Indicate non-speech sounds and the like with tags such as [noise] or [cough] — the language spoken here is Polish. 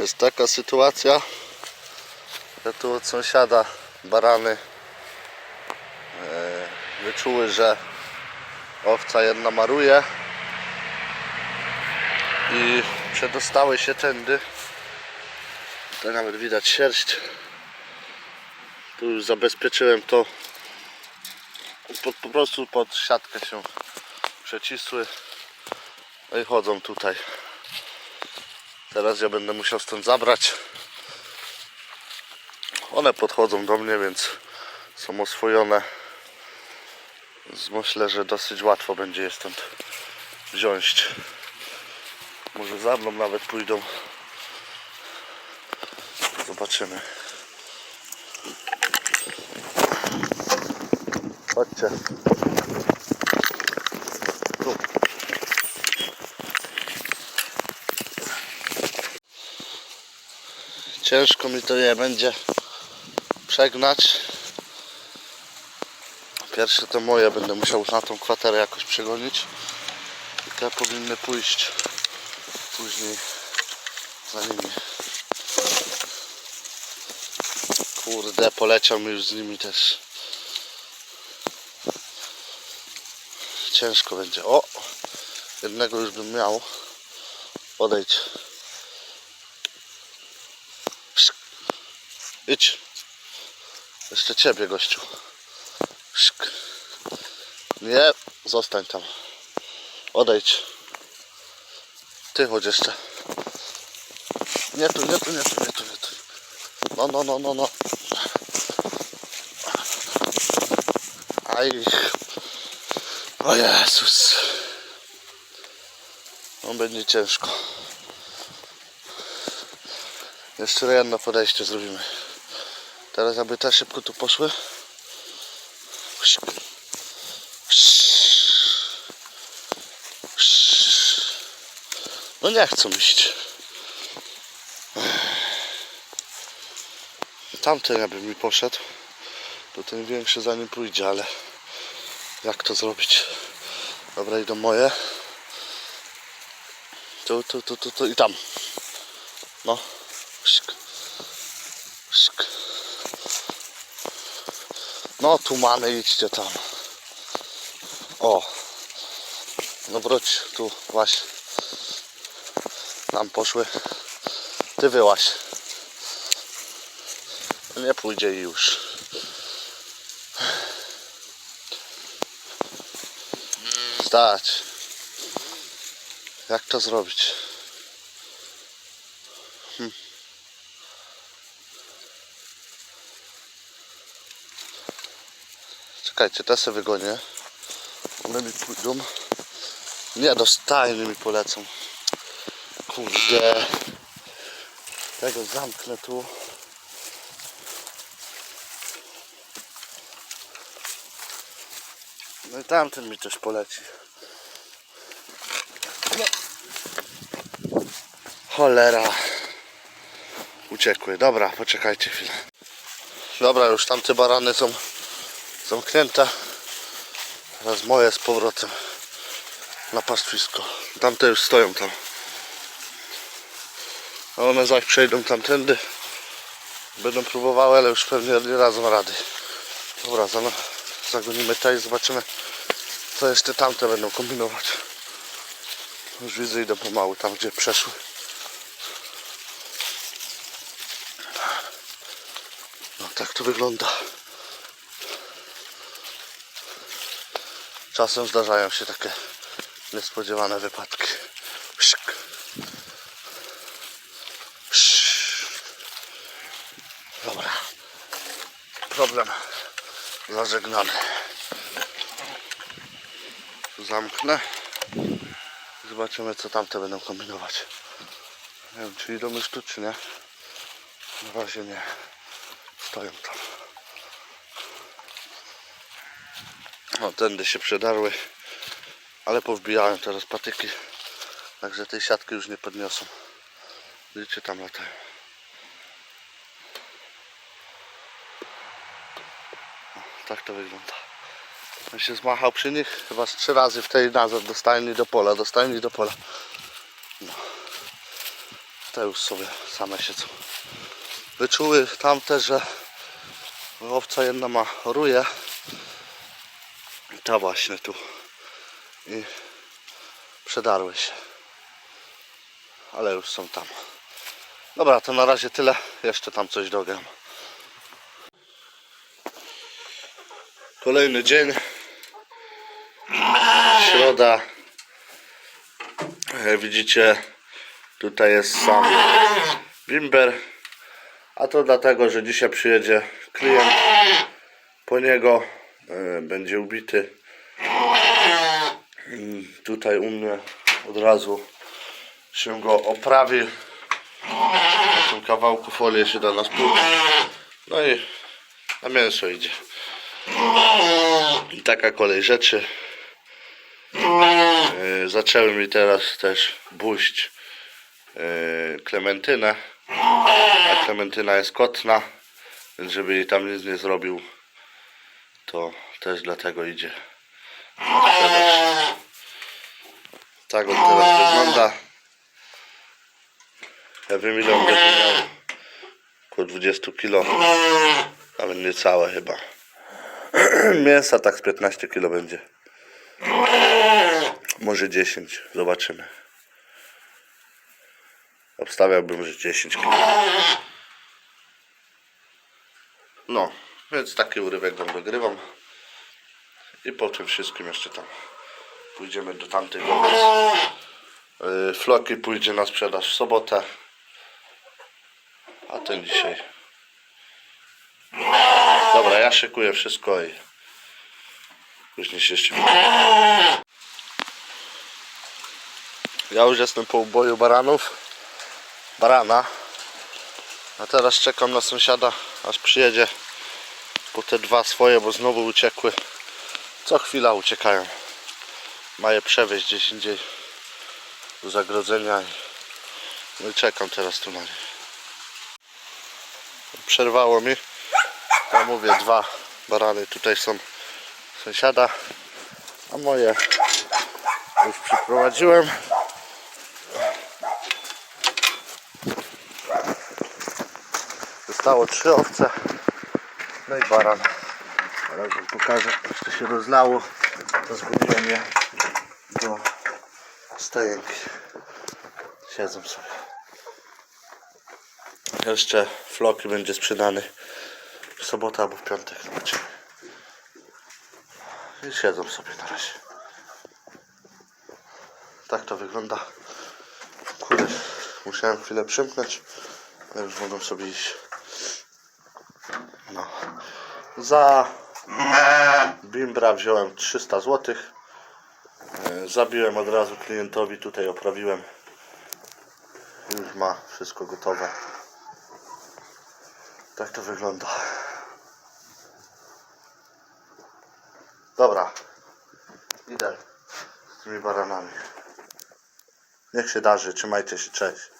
Jest taka sytuacja, że tu od sąsiada barany e, wyczuły, że owca jedna maruje i przedostały się tędy. Tutaj nawet widać sierść. Tu już zabezpieczyłem to. Po, po prostu pod siatkę się przecisły. No i chodzą tutaj. Teraz ja będę musiał stąd zabrać. One podchodzą do mnie, więc są oswojone. Więc myślę, że dosyć łatwo będzie je stąd wziąć. Może za mną nawet pójdą. Zobaczymy. Chodźcie. Ciężko mi to je będzie przegnać. Pierwsze to moje będę musiał na tą kwaterę jakoś przegonić. I te powinny pójść później za nimi. Kurde, poleciał już z nimi też. Ciężko będzie. O! Jednego już bym miał. Odejdź. Idź. Jeszcze ciebie, gościu. Szk. Nie, zostań tam. Odejdź. Ty chodź jeszcze. Nie tu, nie tu, nie tu, nie tu, nie tu. No, no, no, no, no. Aj. O Jezus. No będzie ciężko. Jeszcze jedno podejście zrobimy. Teraz aby te szybko tu poszły. No nie chcą iść. Tamten jakby mi poszedł, to ten większy za nim pójdzie, ale jak to zrobić? Dobra, idą moje. Tu, tu, tu, tu, tu i tam. No. Szyk. No tu mamy, idźcie tam. O. No wróć tu właśnie. Tam poszły. Ty wyłaś. Nie pójdzie już. Stać. Jak to zrobić? Czekajcie, te se wygonię. One mi pójdą. Nie, do mi polecą. Kurde. Tego zamknę tu. No i tamten mi też poleci. No. Cholera. Uciekły. Dobra, poczekajcie chwilę. Dobra, już tamte barany są zamknięte. Teraz moje z powrotem na pastwisko. Tamte już stoją tam. A one zaś przejdą tamtędy. Będą próbowały, ale już pewnie nie dadzą rady. Dobra, zano- zagonimy te i zobaczymy co jeszcze tamte będą kombinować. Już widzę idą pomału tam gdzie przeszły. No tak to wygląda. Czasem zdarzają się takie niespodziewane wypadki. Szyk. Sz. Dobra. Problem zażegnany. Zamknę. Zobaczymy co tamte będą kombinować. Nie wiem czy idą już tu czy nie. Na razie nie. Stoją tam. No tędy się przedarły. Ale powbijałem teraz patyki. Także tej siatki już nie podniosą. Widzicie tam latają. O, tak to wygląda. On się zmachał przy nich chyba z trzy razy w tej nazad do stajni do pola, do stajni do pola. No. Te już sobie same siedzą. Wyczuły tamte, że owca jedna ma ruje. Ta właśnie tu. I przedarły się. Ale już są tam. Dobra, to na razie tyle. Jeszcze tam coś dogram. Kolejny dzień. Środa. Jak widzicie, tutaj jest sam bimber. A to dlatego, że dzisiaj przyjedzie klient po niego. e, Będzie ubity. I Tutaj u mnie od razu się go oprawi. Na tym kawałku folii się da na spód. No i na mięso idzie. I taka kolej rzeczy. Yy, zaczęły mi teraz też buść yy, klementynę. A klementyna jest kotna, więc żeby jej tam nic nie zrobił, to też dlatego idzie. na sprzedaż. Tak on teraz wygląda. Ja wiem ile on będzie miał. Około 20 kg. Nawet niecałe chyba. [clears throat] Mięsa tak z 15 kg będzie. Może 10. Zobaczymy. Obstawiałbym, że 10 kg. No, więc taki urywek wam dogrywam. I po tym wszystkim jeszcze tam pójdziemy do tamtego. Yy, Floki pójdzie na sprzedaż w sobotę. A ten dzisiaj. Dobra, ja szykuję wszystko i później się jeszcze. Ja już jestem po uboju baranów. Barana. A teraz czekam na sąsiada, aż przyjedzie po te dwa swoje, bo znowu uciekły. Co chwila uciekają. Ma je przewieźć gdzieś indziej do zagrodzenia. No i czekam teraz tu na nie. Przerwało mi. Ja mówię, dwa barany tutaj są sąsiada, a moje już przyprowadziłem. Zostało trzy owce, no i baran. Teraz wam pokażę, jeszcze się rozlało, to je do stojenki. Siedzą sobie. Jeszcze floki będzie sprzedany w sobotę albo w piątek, zobaczymy. I siedzą sobie na razie. Tak to wygląda. Kurde, musiałem chwilę przymknąć, ale już mogą sobie iść. No. Za bimbra wziąłem 300 zł. Zabiłem od razu klientowi, tutaj oprawiłem. Już ma wszystko gotowe. Tak to wygląda. Dobra. Idę z tymi baranami. Niech się darzy. Trzymajcie się. Cześć.